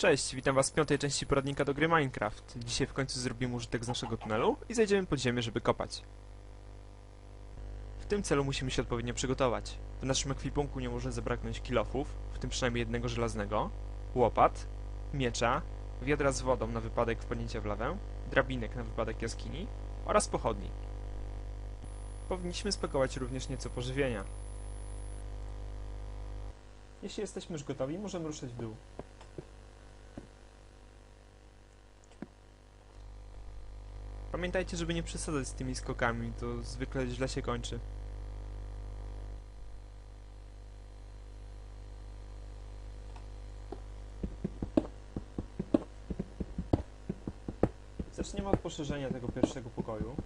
Cześć, witam was w piątej części poradnika do gry Minecraft. Dzisiaj w końcu zrobimy użytek z naszego tunelu i zejdziemy pod ziemię, żeby kopać. W tym celu musimy się odpowiednio przygotować. W naszym ekwipunku nie może zabraknąć kilofów, w tym przynajmniej jednego żelaznego, łopat, miecza, wiadra z wodą na wypadek wpadnięcia w lawę, drabinek na wypadek jaskini oraz pochodni. Powinniśmy spakować również nieco pożywienia. Jeśli jesteśmy już gotowi, możemy ruszać w dół. Pamiętajcie, żeby nie przesadzać z tymi skokami, to zwykle źle się kończy. Zaczniemy od poszerzenia tego pierwszego pokoju.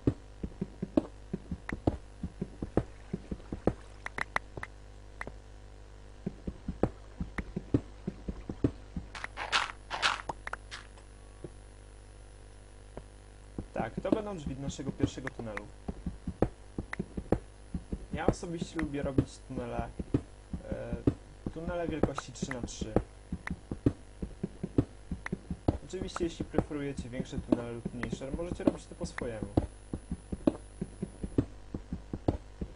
Tak, to będą drzwi naszego pierwszego tunelu. Ja osobiście lubię robić tunele, e, tunele wielkości 3x3. Oczywiście jeśli preferujecie większe tunele lub mniejsze, możecie robić to po swojemu.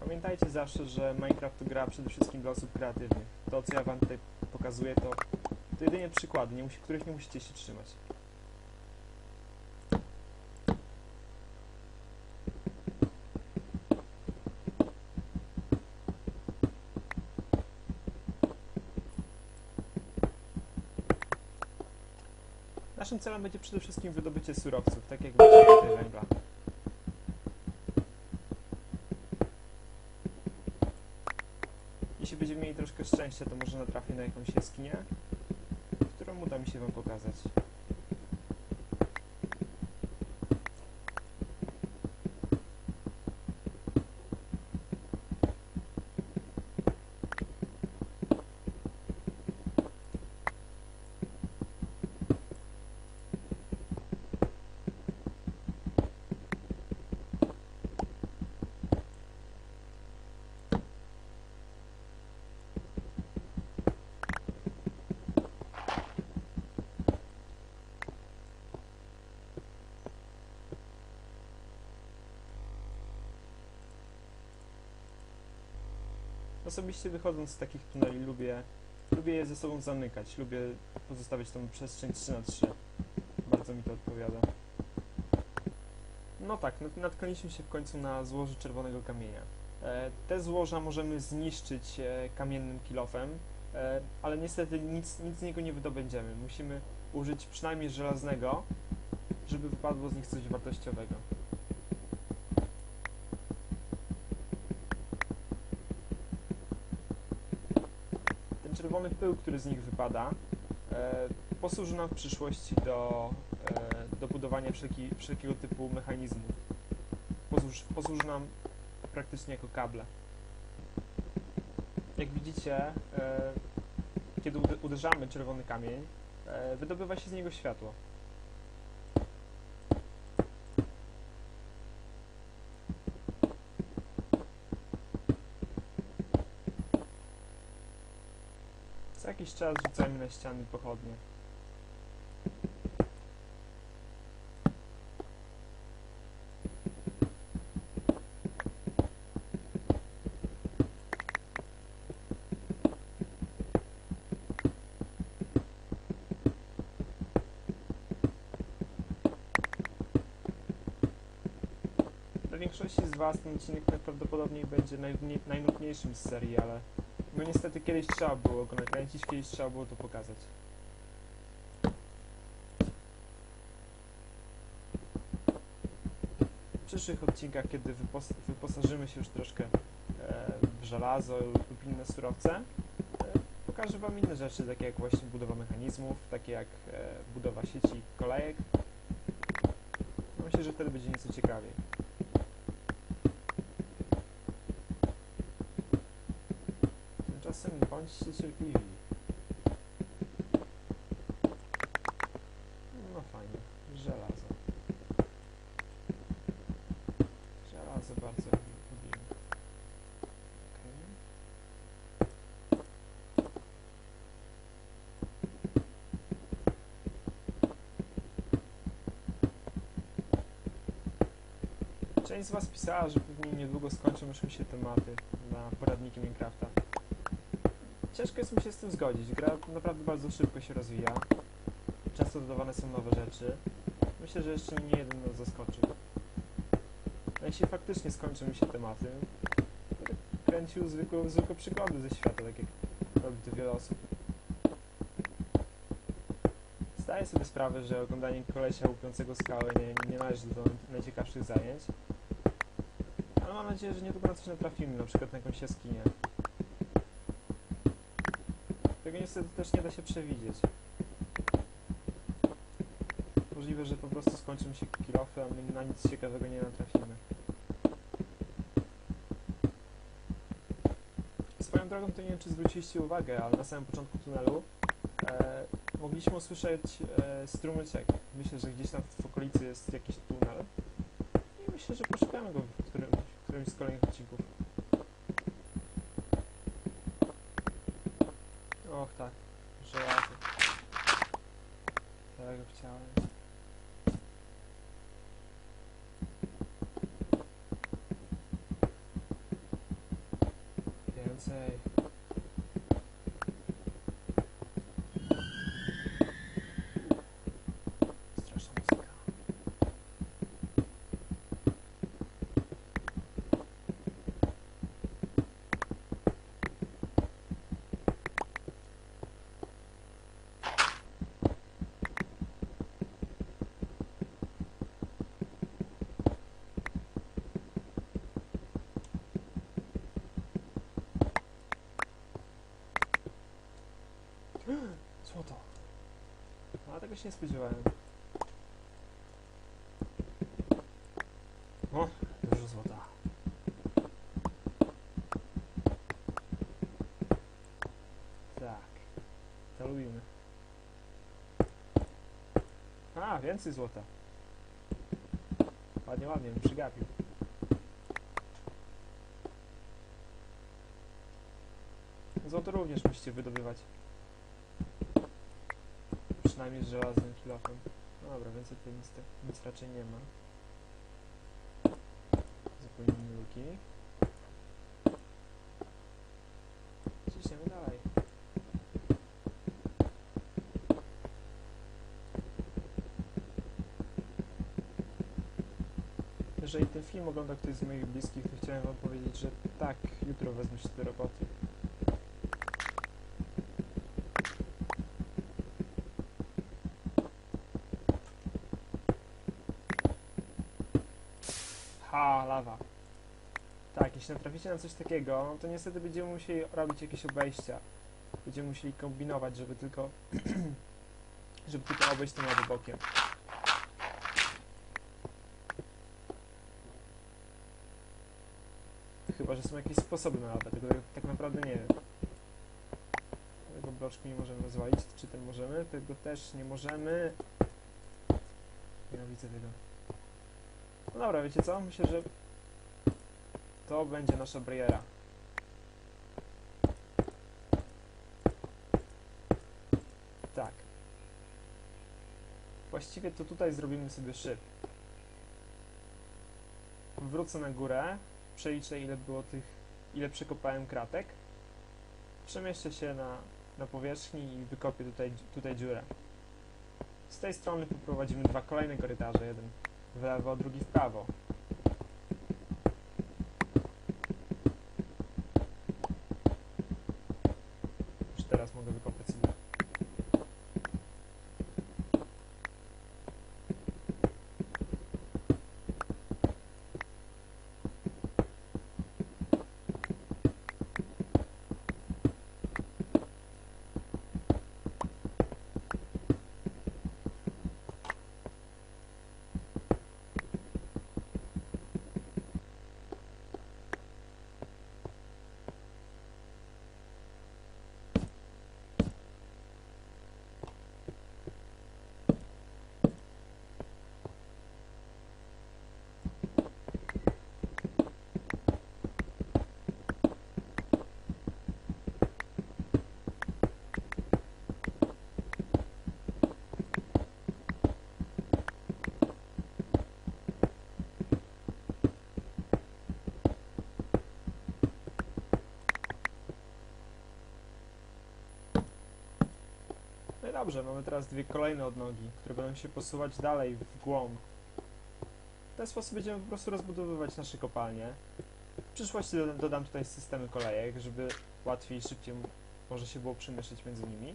Pamiętajcie zawsze, że Minecraft to gra przede wszystkim dla osób kreatywnych. To co ja wam tutaj pokazuję to, to jedynie przykłady, nie musi, których nie musicie się trzymać. Naszym celem będzie przede wszystkim wydobycie surowców, tak jak tutaj węgla. Jeśli będziemy mieli troszkę szczęścia, to może natrafię na jakąś jaskinię, którą uda mi się wam pokazać. Osobiście wychodząc z takich tuneli lubię, lubię je ze sobą zamykać, lubię pozostawiać tą przestrzeń 3 na 3 Bardzo mi to odpowiada. No tak, nat- natknęliśmy się w końcu na złoże czerwonego kamienia. E, te złoża możemy zniszczyć e, kamiennym kilofem, e, ale niestety nic, nic z niego nie wydobędziemy. Musimy użyć przynajmniej żelaznego, żeby wypadło z nich coś wartościowego. Czerwony pył, który z nich wypada, e, posłuży nam w przyszłości do, e, do budowania wszelki, wszelkiego typu mechanizmów. Posłuży, posłuży nam praktycznie jako kable. Jak widzicie, e, kiedy ude- uderzamy czerwony kamień, wydobywa się z niego światło. Co jakiś czas rzucajmy na ściany pochodnie. Dla większości z Was ten odcinek najprawdopodobniej będzie najnudniej- najnudniejszym z serii, ale no niestety kiedyś trzeba było go nakręcić, kiedyś trzeba było to pokazać. W przyszłych odcinkach, kiedy wypos wyposażymy się już troszkę e, w żelazo lub inne surowce, e, pokażę Wam inne rzeczy, takie jak właśnie budowa mechanizmów, takie jak e, budowa sieci kolejek. Myślę, że wtedy będzie nieco ciekawiej. bądźcie. No fajnie, żelazo. Żelazo bardzo lubimy. Okay. Część z Was pisała, że pewnie niedługo skończą już mi się tematy na poradniki Minecrafta. Ciężko jest mi się z tym zgodzić. Gra naprawdę bardzo szybko się rozwija. Często dodawane są nowe rzeczy. Myślę, że jeszcze nie jeden nas zaskoczy. A jeśli faktycznie skończą mi się tematy, kręcił zwykłe, zwykłe przygody ze świata, tak jak robi to wiele osób. Zdaję sobie sprawę, że oglądanie kolesia łupiącego skały nie, nie należy do najciekawszych zajęć. Ale mam nadzieję, że niedługo na coś natrafimy, na przykład na jakąś jaskinię. Tego niestety też nie da się przewidzieć. Możliwe, że po prostu skończą się kilofy, a my na nic ciekawego nie natrafimy. Swoją drogą to nie wiem, czy zwróciliście uwagę, ale na samym początku tunelu e, mogliśmy usłyszeć e, strumyczek. Myślę, że gdzieś tam w okolicy jest jakiś tunel. I myślę, że poszukamy go w, w którymś z kolejnych odcinków. Tak, żelazo. Tego chciałem. Więcej. Złoto. No, tego się nie spodziewałem. O, dużo złota. Tak. To lubimy. A, więcej złota. Ładnie, ładnie, bym przygapił. Złoto również musicie wydobywać. Przynajmniej z żelaznym kilofem. No dobra, więcej tutaj nic, nic raczej nie ma. Zapełnimy luki. Ciśniemy dalej. Jeżeli ten film ogląda ktoś z moich bliskich, to chciałem wam powiedzieć, że tak, jutro wezmę się do roboty. Jeśli natraficie na coś takiego, to niestety będziemy musieli robić jakieś obejścia. Będziemy musieli kombinować, żeby tylko żeby tylko obejść tym lawę bokiem. Chyba, że są jakieś sposoby na lawę, tego tak naprawdę nie wiem. Tego bloczku nie możemy rozwalić, czy ten możemy? Tego też nie możemy. Nie widzę tego. No dobra, wiecie co? Myślę, że to będzie nasza bariera. Tak. Właściwie to tutaj zrobimy sobie szyb. Wrócę na górę, przeliczę ile było tych, ile przekopałem kratek. Przemieszczę się na, na powierzchni i wykopię tutaj, tutaj dziurę. Z tej strony poprowadzimy dwa kolejne korytarze, jeden w lewo, drugi w prawo. Już teraz dobrze, mamy teraz dwie kolejne odnogi, które będą się posuwać dalej w głąb. W ten sposób będziemy po prostu rozbudowywać nasze kopalnie. W przyszłości doda- dodam tutaj systemy kolejek, żeby łatwiej i szybciej może się było przemieszczać między nimi.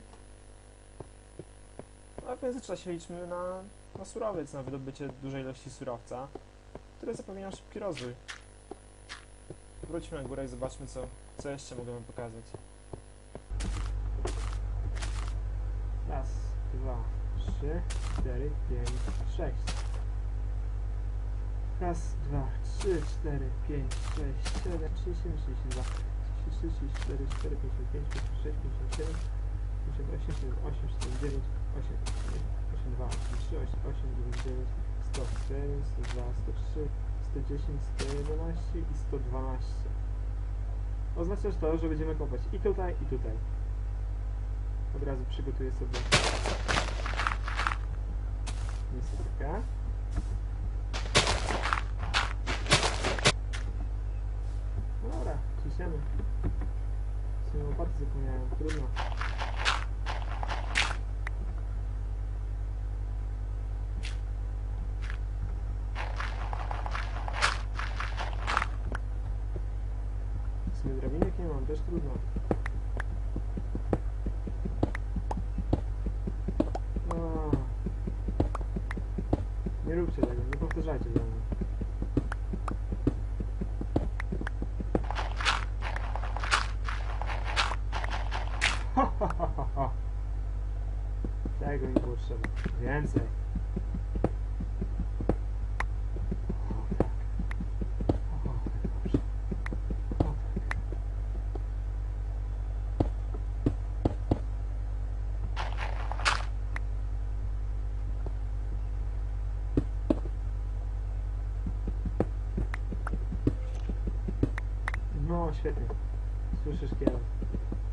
No, a w międzyczasie liczmy na, na surowiec, na wydobycie dużej ilości surowca, które zapewni nam szybki rozwój. Wróćmy na górę i zobaczmy, co, co jeszcze wam pokazać. 3, 4, 5, 6. Raz, dwa, trzy, cztery, pięć, sześć, siedem, trzydzieści, trzydzieści dwa, trzydzieści trzy, cztery, cztery, pięćdziesiąt pięć, pięćdziesiąt sześć, pięćdziesiąt siedem, pięćdziesiąt osiem, siedemdziesiąt osiem, siedemdziesiąt dziewięć, osiem, osiem dwa, osiem trzy, osiem, osiem dziewięć, dziewięć, sto cztery, sto dwa, sto trzy, sto dziesięć, sto jedenaście i sto dwanaście. Oznacza to, że będziemy kopać i tutaj, i tutaj. Od razu przygotuję sobie miejscówkę. No Dobra, ciśniemy. W sumie łopaty zapomniałem, trudno. W sumie drabinek nie mam, też trudno. O. Nie róbcie tego, nie powtarzajcie za mną. Ho, ho, ho. Tego mi było trzeba. Więcej. O, tak. O, tak dobrze. O, tak. No, świetnie. Słyszę szkielet.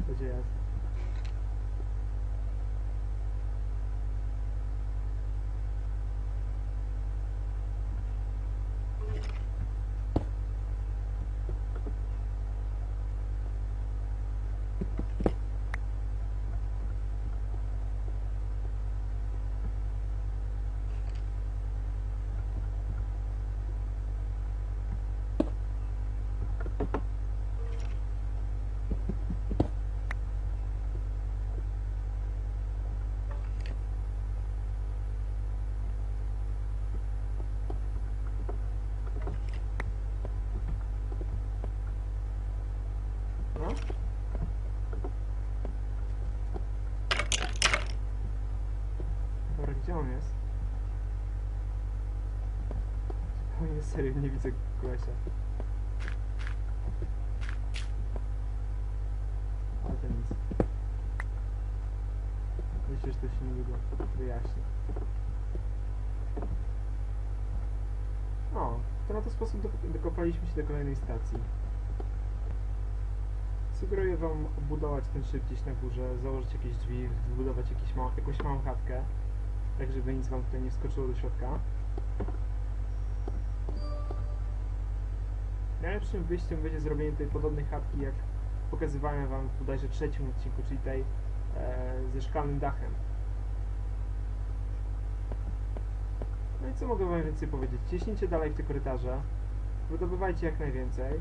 Będzie jasne. No. Dobra, gdzie on jest? Zupełnie serio, nie widzę kolesia. Ale to nic. Myślę, że to się niedługo wyjaśni. O, to na ten sposób dok- dokopaliśmy się do kolejnej stacji. Sugeruję Wam obudować ten szyb gdzieś na górze, założyć jakieś drzwi, zbudować jakieś mał, jakąś małą chatkę, tak żeby nic Wam tutaj nie wskoczyło do środka. Najlepszym wyjściem będzie zrobienie tej podobnej chatki, jak pokazywałem Wam w bodajże trzecim odcinku, czyli tej e, ze szklanym dachem. No i co mogę Wam więcej powiedzieć? Ciśnijcie dalej w te korytarze, wydobywajcie jak najwięcej.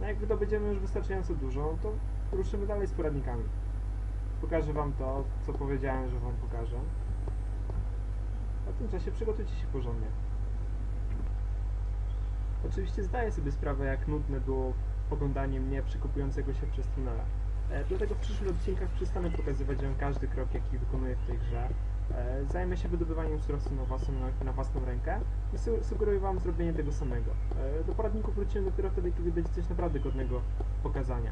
No jak wydobędziemy już wystarczająco dużo, to ruszymy dalej z poradnikami. Pokażę Wam to, co powiedziałem, że Wam pokażę. Tym czasie przygotujcie się porządnie. Oczywiście zdaję sobie sprawę, jak nudne było oglądanie mnie przekopującego się przez tunele. E, dlatego w przyszłych odcinkach przestanę pokazywać Wam każdy krok, jaki wykonuję w tej grze. E, zajmę się wydobywaniem surowców na własną, na własną rękę i su sugeruję Wam zrobienie tego samego. E, do poradników wrócimy dopiero wtedy, kiedy będzie coś naprawdę godnego pokazania.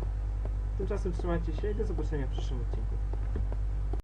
Tymczasem trzymajcie się i do zobaczenia w przyszłym odcinku.